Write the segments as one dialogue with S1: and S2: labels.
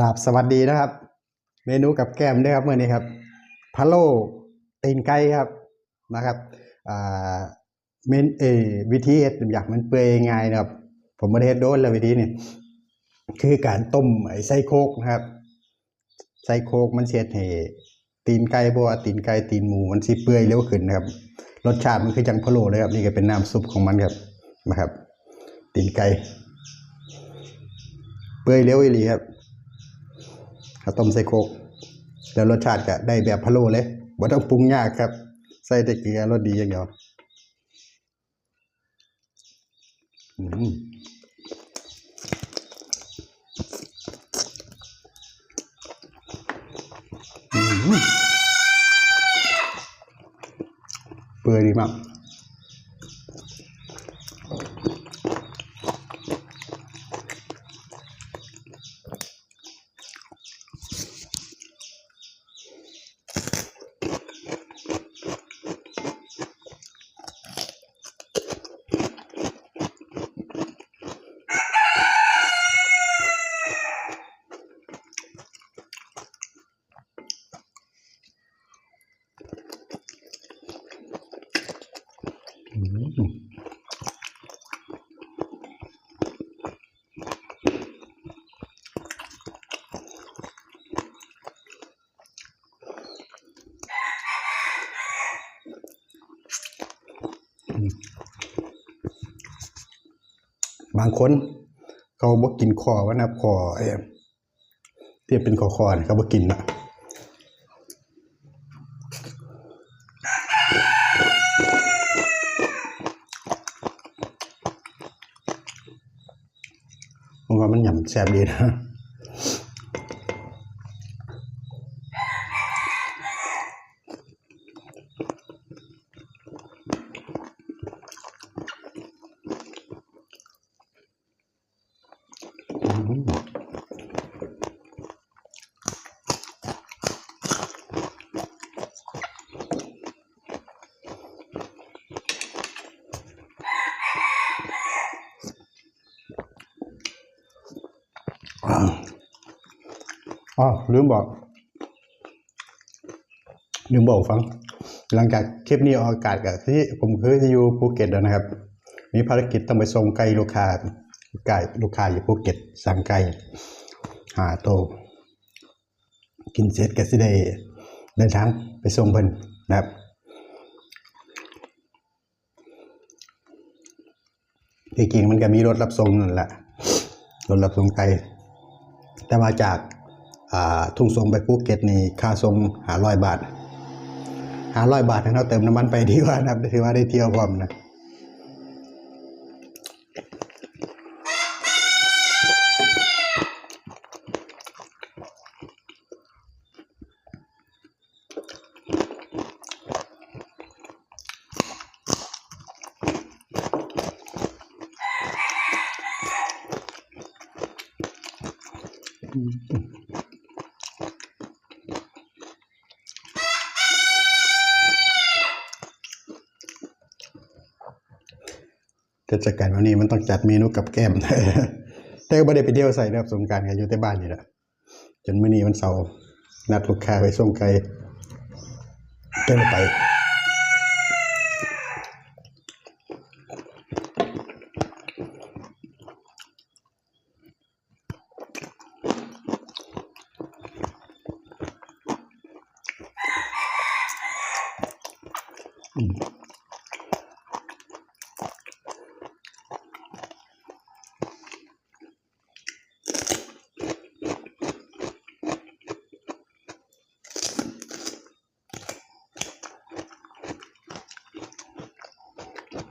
S1: ราบสวัสดีนะครับ เมนูกับแก้มด้วยครับเมื่อนี้ครับพะโล้ตีนไก่ครับนะครับเมนเอวิธีเฮ็ดอยากมันเปื่อยง่ายนะครับ ผมไม่ได้เฮ็ดโดนแล้ววิธีนี่คือการต้มไอ้ไส้โคกนะครับไส้โคกมันเสียดให้ตีนไก่บ่ว่าตีนไก่ตีนหมูมันสิเปื่อยเร็วขึ้นนะครับ รสชาติมันคือจังพะโล้เลยครับนี่ก็เป็นน้ำซุปของมันครับนะครับ ตีนไก่เปื่อยเร็วอีหลีครับ ข้าวต้มใส่โคก แล้วรสชาติก็ได้แบบพะโล้เลยบ่ต้องปรุงยากครับ ใส่แต่เกลือรสดีอย่างเดียวอืมอืมเปื่อยดีมาก บางคน เขาบ่กินคอวะนะคอเอ้ที่เป็นคอคอเนี่ยเขาบ่กินนะผมว่ามันหย่ำแซ่บดีนะ อ๋อลืมบอกลืมบอกฟัง หลังจากคลิปนี้ออกอากาศกับที่ผมเคยที่อยู่ภูเก็ตแล้วนะครับ มีภารกิจต้องไปส่งไก่ลูกค้าไก่ลูกค้าอยู่ภูเก็ตสั่งไก่หาโต กินเสร็จก็สิได้เดินทางไปส่งเพิ่นนะครับที่จริงมันก็มีรถรับส่งนั่นแหละรถรับส่งไก่แต่มาจาก ทุ่งทรงไปภูเก็ตนี่ค่าทรงหาร้อยบาท หาร้อยบาทให้เราเติมน้ำมันไปดีกว่านะถือว่าได้เที่ยวพร้อมนะ เทศกาลวันนี้มันต้องจัดเมนูกับแก้มแต่ก็ไม่ได้ไปเที่ยวใส่นะครับสงการกันอยู่แต่บ้านนี่แหละจนมื้อนี้วันเสาร์นัดลูกค้าไปส่งไก่ก็เลยไปอ่า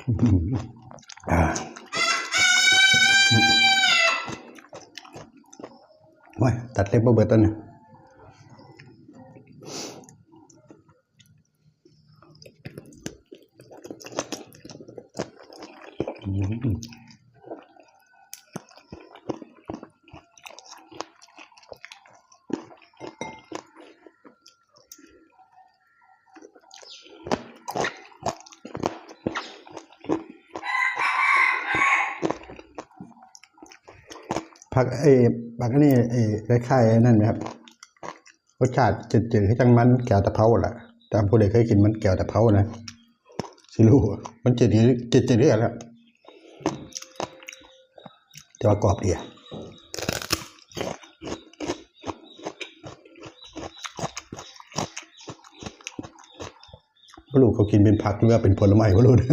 S1: ว้ายตัดเล็บบ่เบิดต้นเนี่ยอืม ผักเอ้ผักอันนี้เอ้คล้ายๆไอ้นั่นไหมครับรสชาติจืดๆให้จังมันแก้วตะเภาล่ะ ตามผู้ใดเคยกินมันแก้วตะเภานะสิรู้มันจืดๆจืดๆเรื่อยแล้วแต่ว่ากรอบดีอะไม่รู้เขากินเป็นผักหรือว่าเป็นผลไม้ไม่รู้นะ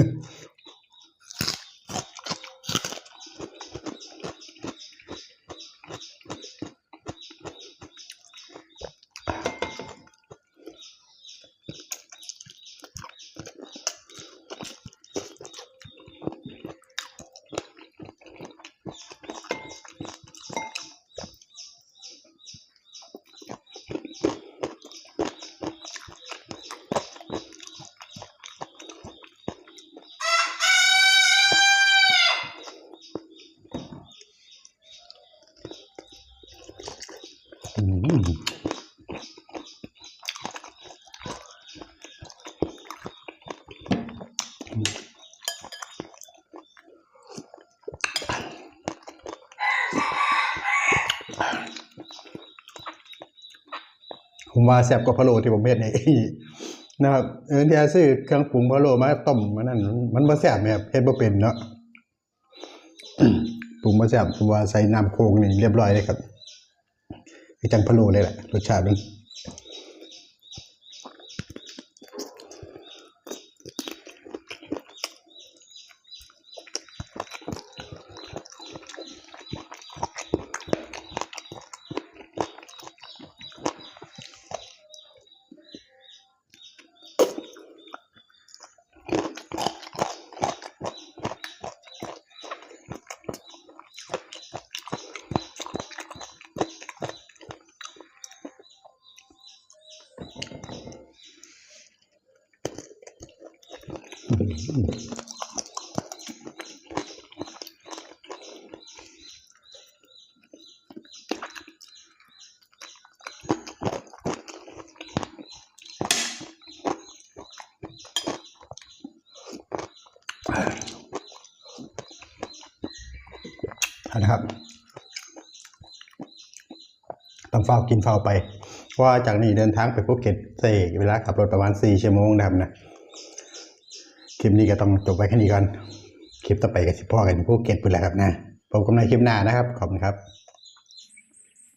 S1: ว่าแซ่บกว่าพะโล้ที่ผมเฮ็ดนี่นะครับเออที่ซื้อเครื่องปรุงพะโล้มาต้มมันนั่นมันมันบ่แซ่บแม่ครับเฮ็ดบ่เป็นเนาะปรุงบ่แซ่บผมว่าใส่น้ำโคงนี่เรียบร้อยเลยครับจังพะโล้เลยแหละรสชาติมัน นะครับ ต้องเฝ้ากินเฝ้าไปเพราะว่าจากนี้เดินทางไปภูเก็ตเสกเวลาขับรถประมาณ 4 ชั่วโมงนะครับนะ ลิปนี้ก็ต้องจบไปแค่นี้ก่อน คลิปต่อไปกับสิพ่อกันที่ภูเก็ตไปแล้วครับนะพบกันในคลิปหน้านะครับ ขอบคุณครับ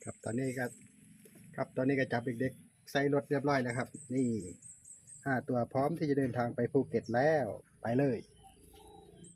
S1: ครับตอนนี้ก็ครับตอนนี้ก็จับเด็กๆใส่รถเรียบร้อยแล้วครับ นี่ห้าตัวพร้อมที่จะเดินทางไปภูเก็ตแล้วไปเลย